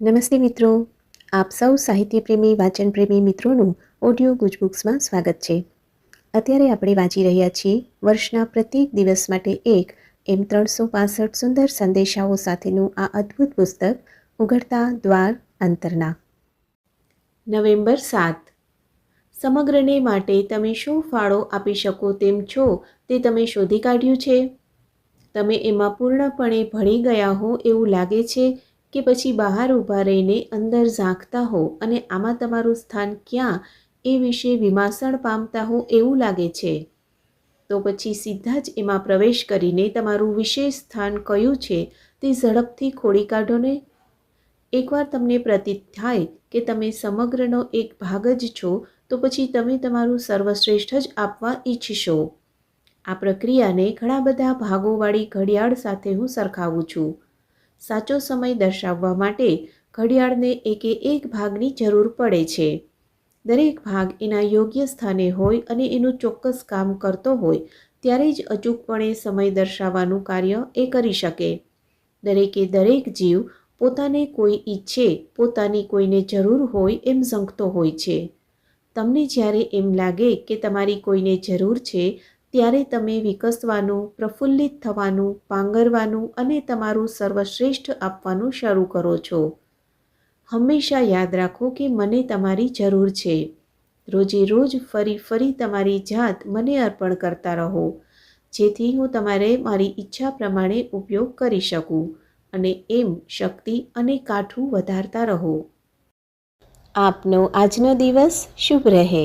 નમસ્તે મિત્રો. આપ સૌ સાહિત્યપ્રેમી, વાચનપ્રેમી મિત્રોનું ઓડિયો ગુજબુક્સમાં સ્વાગત છે. અત્યારે આપણે વાંચી રહ્યા છીએ વર્ષના પ્રત્યેક દિવસ માટે એક એમ ત્રણસો પાસઠ સુંદર સંદેશાઓ સાથેનું આ અદ્ભુત પુસ્તક, ઉઘડતા દ્વાર અંતરના. નવેમ્બર સાત. સમગ્રને માટે તમે શું ફાળો આપી શકો તેમ છો તે તમે શોધી કાઢ્યું છે? તમે એમાં પૂર્ણપણે ભળી ગયા હો એવું લાગે છે કે પછી બહાર ઊભા રહીને અંદર ઝાંખતા હો અને આમાં તમારું સ્થાન ક્યાં એ વિશે વિમાસણ પામતા હો એવું લાગે છે. તો પછી સીધા જ એમાં પ્રવેશ કરીને તમારું વિશેષ સ્થાન કયું છે તે ઝડપથી ખોડી કાઢો ને. એકવાર તમને પ્રતીત થાય કે તમે સમગ્રનો એક ભાગ જ છો, તો પછી તમે તમારું સર્વશ્રેષ્ઠ જ આપવા ઈચ્છશો. આ પ્રક્રિયાને ઘણા બધા ભાગોવાળી ઘડિયાળ સાથે હું સરખાવું છું. સાચો સમય દર્શાવવા માટે ઘડિયાળને એકે એક ભાગની જરૂર પડે છે. દરેક ભાગ એના યોગ્ય સ્થાને હોય અને એનું ચોક્કસ કામ કરતો હોય, ત્યારે જ અચૂકપણે સમય દર્શાવવાનું કાર્ય એ કરી શકે. દરેકે દરેક જીવ પોતાને કોઈ ઈચ્છે, પોતાની કોઈને જરૂર હોય એમ ઝંખતો હોય છે. તમને જ્યારે એમ લાગે કે તમારી કોઈને જરૂર છે ત્યારે તમે વિકસવાનું, પ્રફુલ્લિત થવાનું, પાંગરવાનું અને તમારું સર્વશ્રેષ્ઠ આપવાનું શરૂ કરો છો. હંમેશા યાદ રાખો કે મને તમારી જરૂર છે. રોજે રોજ ફરી ફરી તમારી જાત મને અર્પણ કરતા રહો, જેથી હું તમારે મારી ઈચ્છા પ્રમાણે ઉપયોગ કરી શકું અને એમ શક્તિ અને કાઠું વધારતા રહો. આપનો આજનો દિવસ શુભ રહે.